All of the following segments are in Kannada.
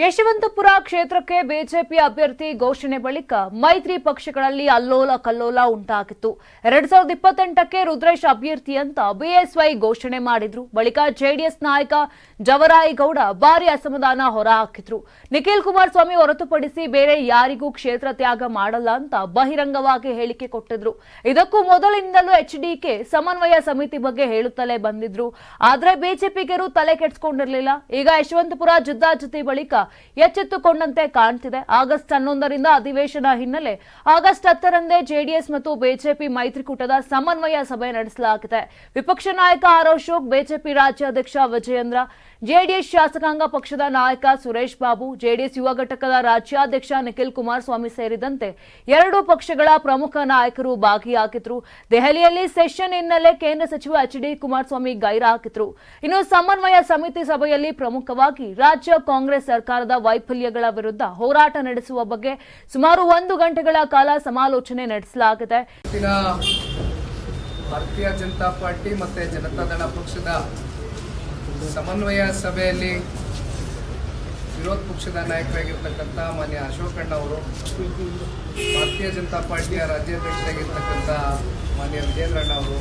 ಯಶವಂತಪುರ ಕ್ಷೇತ್ರಕ್ಕೆ ಬಿಜೆಪಿ ಅಭ್ಯರ್ಥಿ ಘೋಷಣೆ ಬಳಿಕ ಮೈತ್ರಿ ಪಕ್ಷಗಳಲ್ಲಿ ಅಲ್ಲೋಲ ಕಲ್ಲೋಲ ಉಂಟಾಗಿತ್ತು. ಎರಡ್ ಸಾವಿರದ ಇಪ್ಪತ್ತೆಂಟಕ್ಕೆ ರುದ್ರೇಶ್ ಅಭ್ಯರ್ಥಿ ಅಂತ ಬಿಎಸ್ವೈ ಘೋಷಣೆ ಮಾಡಿದ್ರು. ಬಳಿಕ ಜೆಡಿಎಸ್ ನಾಯಕ ಜವರಾಯಿಗೌಡ ಭಾರಿ ಅಸಮಾಧಾನ ಹೊರಹಾಕಿದ್ರು. ನಿಖಿಲ್ ಕುಮಾರಸ್ವಾಮಿ ಹೊರತುಪಡಿಸಿ ಬೇರೆ ಯಾರಿಗೂ ಕ್ಷೇತ್ರ ತ್ಯಾಗ ಮಾಡಲ್ಲ ಅಂತ ಬಹಿರಂಗವಾಗಿ ಹೇಳಿಕೆ ಕೊಟ್ಟಿದ್ರು. ಇದಕ್ಕೂ ಮೊದಲಿನಿಂದಲೂ ಎಚ್ಡಿಕೆ ಸಮನ್ವಯ ಸಮಿತಿ ಬಗ್ಗೆ ಹೇಳುತ್ತಲೇ ಬಂದಿದ್ರು. ಆದ್ರೆ ಬಿಜೆಪಿಗರು ತಲೆ ಕೆಡಿಸಿಕೊಂಡಿರಲಿಲ್ಲ. ಈಗ ಯಶವಂತಪುರ ಜಿದ್ದಾಜಿದ್ದಿ ಬಳಿಕ ಎಚ್ಚೆತ್ತುಕೊಂಡಂತೆ ಕಾಣ್ತಿದೆ. ಆಗಸ್ಟ್ ಹನ್ನೊಂದರಿಂದ ಅಧಿವೇಶನ ಹಿನ್ನೆಲೆ ಆಗಸ್ಟ್ ಹತ್ತರಂದೇ ಜೆಡಿಎಸ್ ಮತ್ತು ಬಿಜೆಪಿ ಮೈತ್ರಿಕೂಟದ ಸಮನ್ವಯ ಸಭೆ ನಡೆಸಲಾಗಿದೆ. ವಿಪಕ್ಷ ನಾಯಕ ಆರ್ ಅಶೋಕ್, ಬಿಜೆಪಿ ರಾಜ್ಯಾಧ್ಯಕ್ಷ ವಿಜಯೇಂದ್ರ ಜೆಡಿಎಸ್ ಶಾಸಕಾಂಗ ಪಕ್ಷದ ನಾಯಕ ಸುರೇಶ್ ಬಾಬು, ಜೆಡಿಎಸ್ ಯುವ ಘಟಕದ ರಾಜ್ಯಾಧ್ಯಕ್ಷ ನಿಖಿಲ್ ಕುಮಾರಸ್ವಾಮಿ ಸೇರಿದಂತೆ ಎರಡೂ ಪಕ್ಷಗಳ ಪ್ರಮುಖ ನಾಯಕರು ಭಾಗಿಯಾಗಿದ್ರು. ದೆಹಲಿಯಲ್ಲಿ ಸೆಷನ್ ಹಿನ್ನೆಲೆ ಕೇಂದ್ರ ಸಚಿವ ಎಚ್ ಡಿ ಕುಮಾರಸ್ವಾಮಿ ಗೈರಾಗಿದ್ರು ಇನ್ನು ಸಮನ್ವಯ ಸಮಿತಿ ಸಭೆಯಲ್ಲಿ ಪ್ರಮುಖವಾಗಿ ರಾಜ್ಯ ಕಾಂಗ್ರೆಸ್ ಸರ್ಕಾರದ ವೈಫಲ್ಯಗಳ ವಿರುದ್ಧ ಹೋರಾಟ ನಡೆಸುವ ಬಗ್ಗೆ ಸುಮಾರು ಒಂದು ಗಂಟೆಗಳ ಕಾಲ ಸಮಾಲೋಚನೆ ನಡೆಸಲಾಗಿದೆ. ಭಾರತೀಯ ಜನತಾ ಪಾರ್ಟಿ ಮತ್ತು ಜನತಾದಳ ಪಕ್ಷದ ಸಮನ್ವಯ ಸಭೆಯಲ್ಲಿ ವಿರೋಧ ಪಕ್ಷದ ನಾಯಕರಾಗಿರ್ತಕ್ಕಂಥ ಮಾನ್ಯ ಅಶೋಕಣ್ಣ ಅವರು, ಭಾರತೀಯ ಜನತಾ ಪಾರ್ಟಿಯ ರಾಜ್ಯಾಧ್ಯಕ್ಷರಾಗಿರ್ತಕ್ಕಂಥ ಮಾನ್ಯ ವಿಜೇಂದ್ರಣ್ಣ ಅವರು,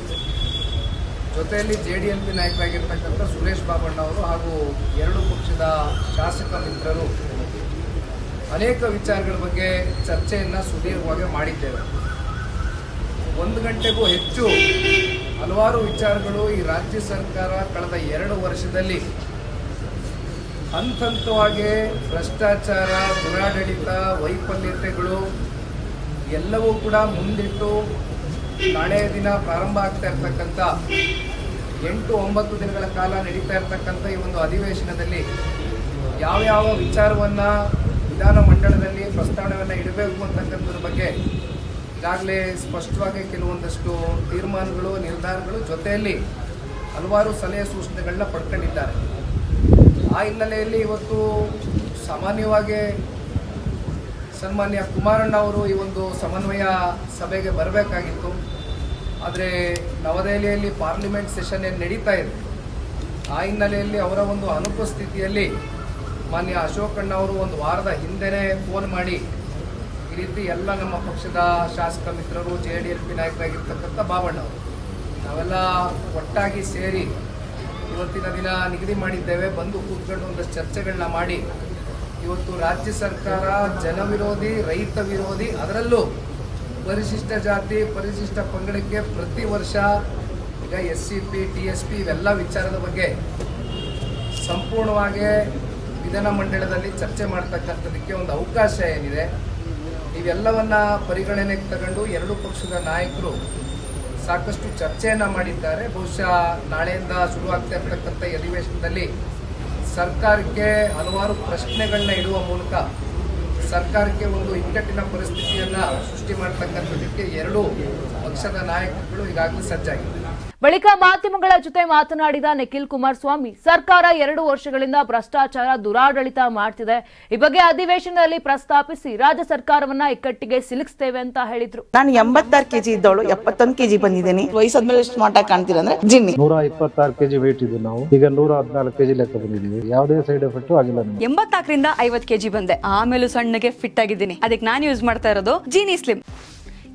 ಜೊತೆಯಲ್ಲಿ ಜೆ ಡಿ ಎಲ್ ಪಿ ನಾಯಕರಾಗಿರ್ತಕ್ಕಂಥ ಸುರೇಶ್ ಬಾಬಣ್ಣ ಅವರು ಹಾಗೂ ಎರಡು ಪಕ್ಷದ ಶಾಸಕ ಮಿತ್ರರು. ಅನೇಕ ವಿಚಾರಗಳ ಬಗ್ಗೆ ಚರ್ಚೆಯನ್ನು ಸುದೀರ್ಘವಾಗಿ ಮಾಡಿದ್ದೇವೆ. ಒಂದು ಗಂಟೆಗೂ ಹೆಚ್ಚು ಹಲವಾರು ವಿಚಾರಗಳು ಈ ರಾಜ್ಯ ಸರ್ಕಾರ ಕಳೆದ ಎರಡು ವರ್ಷದಲ್ಲಿ ಹಂತ ಹಂತವಾಗಿ ಭ್ರಷ್ಟಾಚಾರ, ದುರಾಡಳಿತ, ವೈಫಲ್ಯತೆಗಳು ಎಲ್ಲವೂ ಕೂಡ ಮುಂದಿಟ್ಟು ನಾಳೆಯ ದಿನ ಪ್ರಾರಂಭ ಆಗ್ತಾ ಇರ್ತಕ್ಕಂಥ ಎಂಟು ಒಂಬತ್ತು ದಿನಗಳ ಕಾಲ ನಡೀತಾ ಇರ್ತಕ್ಕಂಥ ಈ ಒಂದು ಅಧಿವೇಶನದಲ್ಲಿ ಯಾವ್ಯಾವ ವಿಚಾರವನ್ನು ವಿಧಾನ ಮಂಡಲದಲ್ಲಿ ಪ್ರಸ್ತಾವನೆಯನ್ನು ಇಡಬೇಕು ಅಂತಕ್ಕಂಥದ್ರ ಬಗ್ಗೆ ಈಗಾಗಲೇ ಸ್ಪಷ್ಟವಾಗಿ ಕೆಲವೊಂದಷ್ಟು ತೀರ್ಮಾನಗಳು, ನಿರ್ಧಾರಗಳು ಜೊತೆಯಲ್ಲಿ ಹಲವಾರು ಸಲಹೆ ಸೂಚನೆಗಳನ್ನ ಪಡ್ಕೊಂಡಿದ್ದಾರೆ. ಆ ಹಿನ್ನೆಲೆಯಲ್ಲಿ ಇವತ್ತು ಸಾಮಾನ್ಯವಾಗಿ ಸನ್ಮಾನ್ಯ ಕುಮಾರಣ್ಣ ಅವರು ಈ ಒಂದು ಸಮನ್ವಯ ಸಭೆಗೆ ಬರಬೇಕಾಗಿತ್ತು. ಆದರೆ ನವದೆಹಲಿಯಲ್ಲಿ ಪಾರ್ಲಿಮೆಂಟ್ ಸೆಷನ್ ಏನು ನಡೀತಾ ಇದೆ? ಆ ಹಿನ್ನೆಲೆಯಲ್ಲಿ ಅವರ ಒಂದು ಅನುಪಸ್ಥಿತಿಯಲ್ಲಿ ಮಾನ್ಯ ಅಶೋಕಣ್ಣ ಅವರು ಒಂದು ವಾರದ ಹಿಂದೆನೇ ಫೋನ್ ಮಾಡಿ ರೀತಿ ಎಲ್ಲ ನಮ್ಮ ಪಕ್ಷದ ಶಾಸಕ ಮಿತ್ರರು, ಜೆ ಡಿ ಎಲ್ ಪಿ ನಾಯಕರಾಗಿರ್ತಕ್ಕಂಥ ಬಾಬಣ್ಣ ಅವರು. ನಾವೆಲ್ಲ ಒಟ್ಟಾಗಿ ಸೇರಿ ಇವತ್ತಿನ ದಿನ ನಿಗದಿ ಮಾಡಿದ್ದೇವೆ. ಬಂದು ಕೂತ್ಕೊಂಡು ಒಂದಷ್ಟು ಚರ್ಚೆಗಳನ್ನ ಮಾಡಿ. ಇವತ್ತು ರಾಜ್ಯ ಸರ್ಕಾರ ಜನವಿರೋಧಿ ರೈತ ವಿರೋಧಿ, ಅದರಲ್ಲೂ ಪರಿಶಿಷ್ಟ ಜಾತಿ, ಪರಿಶಿಷ್ಟ ಪಂಗಡಕ್ಕೆ ಪ್ರತಿ ವರ್ಷ ಈಗ S C P, T S P ಇವೆಲ್ಲ ವಿಚಾರದ ಬಗ್ಗೆ ಸಂಪೂರ್ಣವಾಗಿ ವಿಧಾನಮಂಡಲದಲ್ಲಿ ಚರ್ಚೆ ಮಾಡ್ತಕ್ಕಂಥದಕ್ಕೆ ಒಂದು ಅವಕಾಶ ಏನಿದೆ. ಇವೆಲ್ಲವನ್ನ ಪರಿಗಣನೆಗೆ ತಗೊಂಡು ಎರಡು ಪಕ್ಷದ ನಾಯಕರು ಸಾಕಷ್ಟು ಚರ್ಚೆಯನ್ನು ಮಾಡಿದ್ದಾರೆ. ಬಹುಶಃ ನಾಳೆಯಿಂದ ಶುರುವಾಗ್ತಾ ಇರತಕ್ಕಂಥ ಅಧಿವೇಶನದಲ್ಲಿ ಸರ್ಕಾರಕ್ಕೆ ಹಲವಾರು ಪ್ರಶ್ನೆಗಳನ್ನ ಇಡುವ ಮೂಲಕ ಸರ್ಕಾರಕ್ಕೆ ಒಂದು ಇಕ್ಕಟ್ಟಿನ ಪರಿಸ್ಥಿತಿಯನ್ನು ಸೃಷ್ಟಿ ಮಾಡ್ತಕ್ಕಂಥದಕ್ಕೆ ಎರಡು ಪಕ್ಷದ ನಾಯಕರುಗಳು ಈಗಾಗಲೇ ಸಜ್ಜಾಗಿದ್ದಾರೆ. ಬಳಿಕ ಮಾಧ್ಯಮಗಳ ಜೊತೆ ಮಾತನಾಡಿದ ನಿಖಿಲ್ ಕುಮಾರಸ್ವಾಮಿ ಸರ್ಕಾರ ಎರಡು ವರ್ಷಗಳಿಂದ ಭ್ರಷ್ಟಾಚಾರ ದುರಾಡಳಿತ ಮಾಡ್ತಿದೆ. ಈ ಬಗ್ಗೆ ಅಧಿವೇಶನದಲ್ಲಿ ಪ್ರಸ್ತಾಪಿಸಿ ರಾಜ್ಯ ಸರ್ಕಾರವನ್ನ ಇಕ್ಕಟ್ಟಿಗೆ ಸಿಲುಕಿಸ್ತೇವೆ ಅಂತ ಹೇಳಿದ್ರು. ನಾನು ಎಂಬತ್ತಾರು ಕೆಜಿ ಇದ್ದವಳು ಎಪ್ಪತ್ತೊಂದು ಕೆಜಿ ಬಂದಿದ್ದೀನಿ. ವಯಸ್ಸಾದ್ಮೇಲೆ ಸ್ಮಾರ್ಟ್ ಆಗಿ ಕಾಣ್ತೀರ ಅಂದ್ರೆ ಜಿನ್ನಿ. ನೂರ ಇಪ್ಪತ್ತಾರು ಕೆಜಿ ವೇಟ್ ಇದ್ದು ನಾವು. ಈಗ ನೂರ ಹದಿನಾಲ್ಕು ಕೆಜಿ ಲೆಕ್ಕ ಬಂದಿದ್ದೀವಿ. ಯಾವುದೇ ಸೈಡ್ ಎಫೆಕ್ಟ್ ಆಗಿಲ್ಲ ಎಂಬತ್ತಾಕರಿಂದ ಎಂಬತ್ನಾಲ್ಕರಿಂದ ಐವತ್ ಕೆಜಿ ಬಂದೆ. ಆಮೇಲೆ ಸಣ್ಣಗೆ ಫಿಟ್ ಆಗಿದ್ದೀನಿ. ಅದಕ್ಕೆ ನಾನು ಯೂಸ್ ಮಾಡ್ತಾ ಇರೋದು ಜೀನಿ ಸ್ಲಿಮ್